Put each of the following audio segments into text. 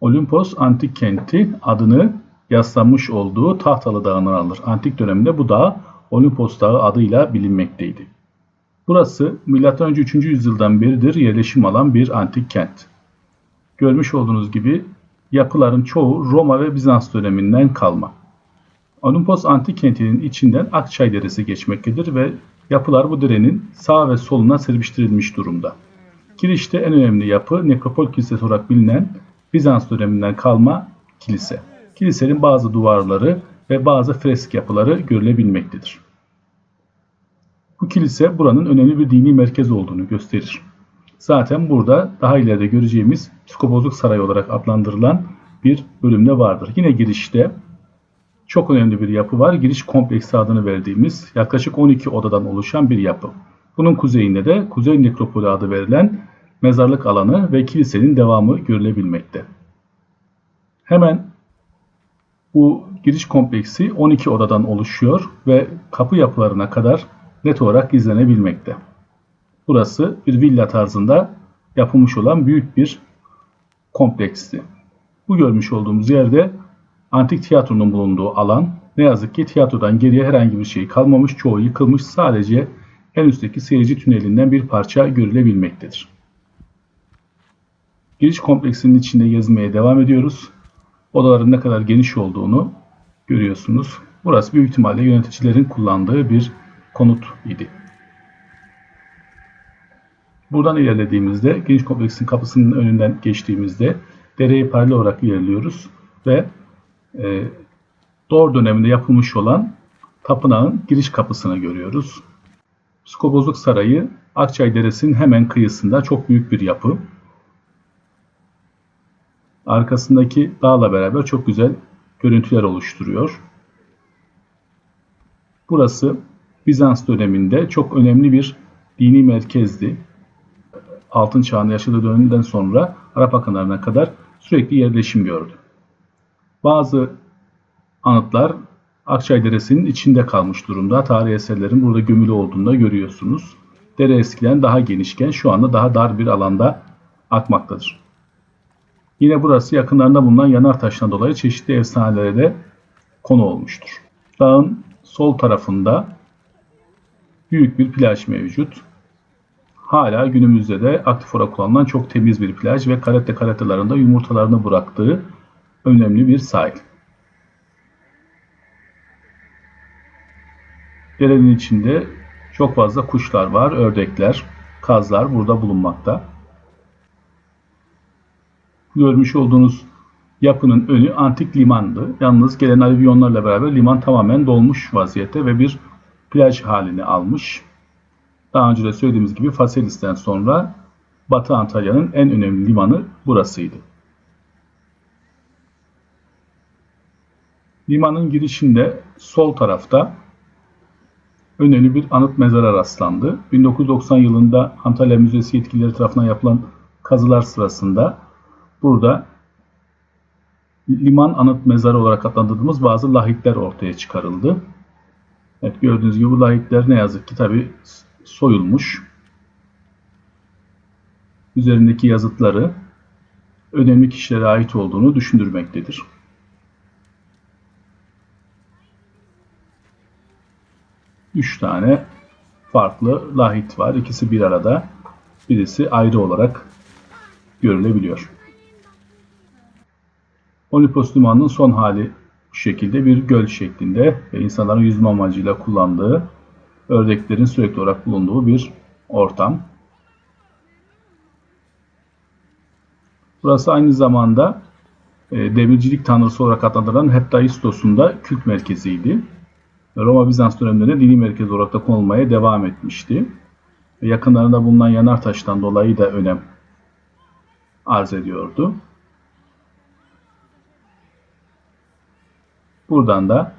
Olimpos antik kenti adını yaslanmış olduğu Tahtalı Dağı'ndan alır. Antik dönemde bu dağ Olimpos Dağı adıyla bilinmekteydi. Burası M.Ö. 3. yüzyıldan beridir yerleşim alan bir antik kent. Görmüş olduğunuz gibi yapıların çoğu Roma ve Bizans döneminden kalma. Olimpos antik kentinin içinden Akçay Deresi geçmektedir ve yapılar bu derenin sağ ve soluna serpiştirilmiş durumda. Girişte en önemli yapı Nekropol Kilisesi olarak bilinen Bizans döneminden kalma kilise. Kilisenin bazı duvarları ve bazı fresk yapıları görülebilmektedir. Bu kilise buranın önemli bir dini merkez olduğunu gösterir. Zaten burada daha ileride göreceğimiz Psikopozluk Sarayı olarak adlandırılan bir bölümde vardır. Yine girişte çok önemli bir yapı var. Giriş kompleksi adını verdiğimiz yaklaşık 12 odadan oluşan bir yapı. Bunun kuzeyinde de Kuzey Nekropolü adı verilen mezarlık alanı ve kilisenin devamı görülebilmekte. Hemen bu giriş kompleksi 12 odadan oluşuyor ve kapı yapılarına kadar net olarak izlenebilmekte. Burası bir villa tarzında yapılmış olan büyük bir kompleksti. Bu görmüş olduğumuz yerde antik tiyatronun bulunduğu alan. Ne yazık ki tiyatrodan geriye herhangi bir şey kalmamış, çoğu yıkılmış. Sadece en üstteki seyirci tünelinden bir parça görülebilmektedir. Giriş kompleksinin içinde gezmeye devam ediyoruz. Odaların ne kadar geniş olduğunu görüyorsunuz. Burası büyük ihtimalle yöneticilerin kullandığı bir konut idi. Buradan ilerlediğimizde giriş kompleksin kapısının önünden geçtiğimizde dereyi paralel olarak ilerliyoruz ve e, Doğru döneminde yapılmış olan tapınağın giriş kapısını görüyoruz. Skobozluk Sarayı Akçay Deresi'nin hemen kıyısında çok büyük bir yapı. Arkasındaki dağla beraber çok güzel görüntüler oluşturuyor. Burası Bizans döneminde çok önemli bir dini merkezdi. Altın çağında yaşadığı dönemden sonra Arap akınlarına kadar sürekli yerleşim gördü. Bazı anıtlar Akçay Deresi'nin içinde kalmış durumda. Tarihi eserlerin burada gömülü olduğunu da görüyorsunuz. Dere eskiden daha genişken şu anda daha dar bir alanda akmaktadır. Yine burası yakınlarında bulunan yanar taşına dolayı çeşitli efsanelere de konu olmuştur. Dağın sol tarafında büyük bir plaj mevcut. Hala günümüzde de aktif olarak kullanılan çok temiz bir plaj ve karette karettalarında yumurtalarını bıraktığı önemli bir sahil. Derenin içinde çok fazla kuşlar var, ördekler, kazlar burada bulunmakta. Görmüş olduğunuz yapının önü antik limandı. Yalnız gelen alüvyonlarla beraber liman tamamen dolmuş vaziyette ve bir plaj halini almış. Daha önce de söylediğimiz gibi Faselis'ten sonra Batı Antalya'nın en önemli limanı burasıydı. Limanın girişinde sol tarafta önemli bir anıt mezara rastlandı. 1990 yılında Antalya Müzesi yetkilileri tarafından yapılan kazılar sırasında burada liman anıt mezarı olarak adlandırdığımız bazı lahitler ortaya çıkarıldı. Evet gördüğünüz gibi bu lahitler ne yazık ki tabi soyulmuş. Üzerindeki yazıtları önemli kişilere ait olduğunu düşündürmektedir. 3 tane farklı lahit var. İkisi bir arada, birisi ayrı olarak görülebiliyor. Olimpos limanının son hali bu şekilde bir göl şeklinde ve insanların yüzme amacıyla kullandığı, ördeklerin sürekli olarak bulunduğu bir ortam. Burası aynı zamanda e, demircilik tanrısı olarak adlandırılan Hephaistos'un da kült merkeziydi. Roma Bizans dönemlerinde dini merkez olarak da konulmaya devam etmişti. Yakınlarında bulunan yanar taştan dolayı da önem arz ediyordu. Buradan da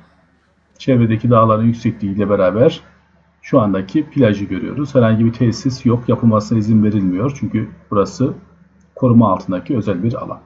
çevredeki dağların yüksekliğiyle beraber şu andaki plajı görüyoruz. Herhangi bir tesis yok. Yapılmasına izin verilmiyor. Çünkü burası koruma altındaki özel bir alan.